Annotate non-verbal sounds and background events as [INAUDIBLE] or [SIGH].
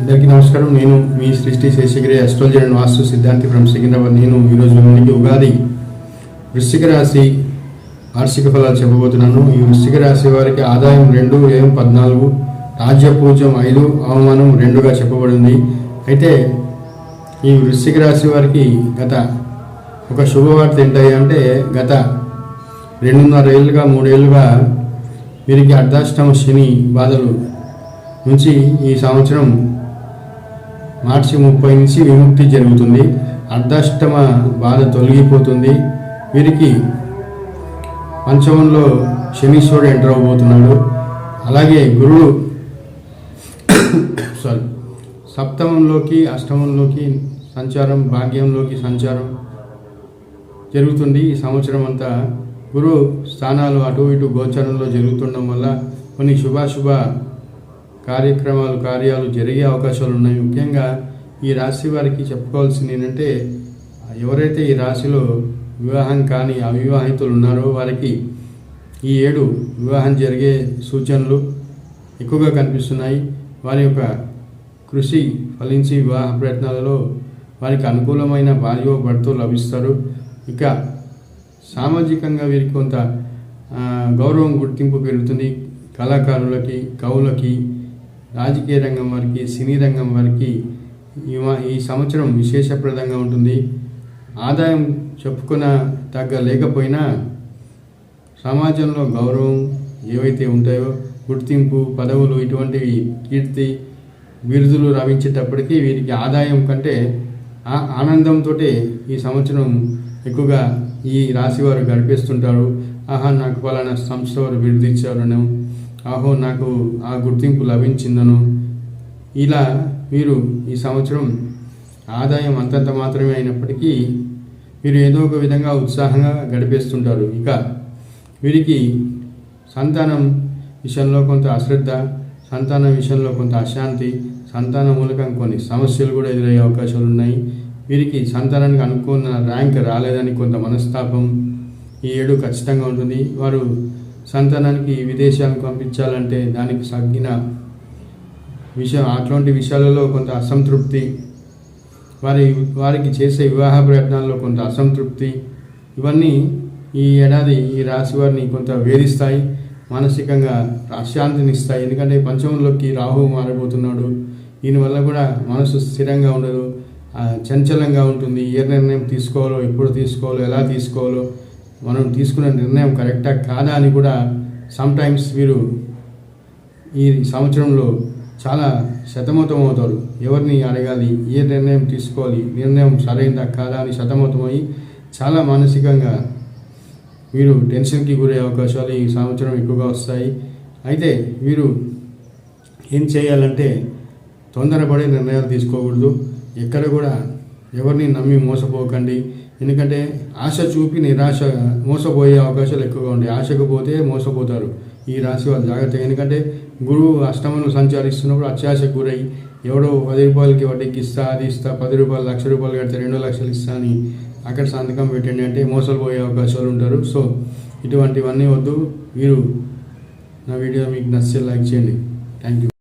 అందరికీ నమస్కారం. నేను మీ Srishti Seshagiri astrology and vastu Siddhanti from Secunderabad. నేను ఈరోజు నుండి ఉగాది. వృశ్చిక రాశి వార్షిక ఫలాలు చెప్పబోతున్నాను. ఈ వృశ్చిక రాశి వారికి ఆదాయం రెండు వ్యయం పద్నాలుగు రాజ్య పూజ్యం ఐదు అవమానం రెండుగా చెప్పబడింది. అయితే ఈ వృశ్చిక రాశి వారికి గత ఒక శుభవార్త ఏంటయ్యా అంటే గత రెండున్నర ఏళ్ళుగా మూడేళ్ళుగా వీరికి అర్ధాష్టమ శని బాధలు నుంచి ఈ సంవత్సరం మార్చి ముప్పై నుంచి విముక్తి జరుగుతుంది. అర్ధాష్టమ బాధ తొలగిపోతుంది. వీరికి పంచమంలో శనీశ్వరుడు ఎంటర్ అవబోతున్నాడు. అలాగే గురుడు [COUGHS] సారీ సప్తమంలోకి అష్టమంలోకి సంచారం భాగ్యంలోకి సంచారం జరుగుతుంది. ఈ సంవత్సరం అంతా గురు స్థానాలు అటు ఇటు గోచరంలో జరుగుతుండడం వల్ల కొన్ని శుభాశుభ కార్యక్రమాలు కార్యాలు జరిగే అవకాశాలు ఉన్నాయి. ముఖ్యంగా ఈ రాశి వారికి చెప్పుకోవాల్సింది ఏంటంటే ఎవరైతే ఈ రాశిలో వివాహం కాని అవివాహితులు ఉన్నారో వారికి ఈ ఏడు వివాహం జరిగే సూచనలు ఎక్కువగా కనిపిస్తున్నాయి. వారి యొక్క కృషి ఫలించి వివాహ ప్రయత్నాలలో వారికి అనుకూలమైన భార్య భర్తలు లభిస్తారు. ఇక సామాజికంగా వీరికి కొంత గౌరవం గుర్తింపు పెరుగుతుంది. కళాకారులకి కవులకి రాజకీయ రంగం వారికి సినీ రంగం వారికి ఈ ఈ సంవత్సరం విశేషప్రదంగా ఉంటుంది. ఆదాయం చెప్పుకున్న తగ్గ లేకపోయినా సమాజంలో గౌరవం ఏవైతే ఉంటాయో గుర్తింపు పదవులు ఇటువంటివి కీర్తి బిరుదులు లభించేటప్పటికీ వీరికి ఆదాయం కంటే ఆ ఆనందంతో ఈ సంవత్సరం ఎక్కువగా ఈ రాశి వారు గడిపేస్తుంటారు. ఆహా నాకు పలానా సంస్థ వారు బిరుదు ఆహో నాకు ఆ గుర్తింపు లభించిందను. ఇలా వీరు ఈ సంవత్సరం ఆదాయం అంతంత మాత్రమే అయినప్పటికీ మీరు ఏదో ఒక విధంగా ఉత్సాహంగా గడిపేస్తుంటారు. ఇక వీరికి సంతానం విషయంలో కొంత అశ్రద్ధ సంతానం విషయంలో కొంత అశాంతి సంతానం మూలకం కొన్ని సమస్యలు కూడా ఎదురయ్యే అవకాశాలు ఉన్నాయి. వీరికి సంతానానికి అనుకున్న ర్యాంక్ రాలేదని కొంత మనస్తాపం ఈ ఏడు ఖచ్చితంగా ఉంటుంది. వారు సంతానానికి విదేశాలకు పంపించాలంటే దానికి తగ్గిన విషయం అటువంటి విషయాలలో కొంత అసంతృప్తి వారి వారికి చేసే వివాహ ప్రయత్నాల్లో కొంత అసంతృప్తి ఇవన్నీ ఈ ఏడాది ఈ రాశి వారిని కొంత వేధిస్తాయి మానసికంగా అశాంతిని ఇస్తాయి ఎందుకంటే పంచమంలోకి రాహు మారబోతున్నాడు. దీనివల్ల కూడా మనసు స్థిరంగా ఉండదు చంచలంగా ఉంటుంది. ఏ నిర్ణయం తీసుకోవాలో ఎప్పుడు తీసుకోవాలో ఎలా తీసుకోవాలో మనం తీసుకున్న నిర్ణయం కరెక్టా కాదా అని కూడా సమ్టైమ్స్ మీరు ఈ సంవత్సరంలో చాలా శతమతం అవుతారు ఎవరిని అడగాలి? ఏ నిర్ణయం తీసుకోవాలి? నిర్ణయం సరైందా కాదా అని శతమతమై చాలా మానసికంగా మీరు టెన్షన్కి గురే అవకాశాలు ఈ సంవత్సరం ఎక్కువగా వస్తాయి. అయితే మీరు ఏం చేయాలంటే తొందరపడే నిర్ణయాలు తీసుకోకూడదు. ఎక్కడ కూడా ఎవరిని నమ్మి మోసపోకండి. ఎందుకంటే ఆశ చూపి నిరాశ మోసపోయే అవకాశాలు ఎక్కువగా ఉంటాయి. ఆశకు పోతే మోసపోతారు. ఈ రాశి వాళ్ళు జాగ్రత్తగా. ఎందుకంటే గురువు అష్టమంలో సంచరిస్తున్నప్పుడు అత్యాశకు గురై ఎవడో పది రూపాయలకి వడ్డీకి ఇస్తా అది ఇస్తా పది రూపాయలు లక్ష రూపాయలు కడితే రెండు లక్షలు ఇస్తా అని అక్కడ సంతకం పెట్టండి అంటే మోసాలు పోయే అవకాశాలు ఉంటారు. సో ఇటువంటివన్నీ వద్దు. మీరు నా వీడియో మీకు నచ్చితే లైక్ చేయండి. Thank you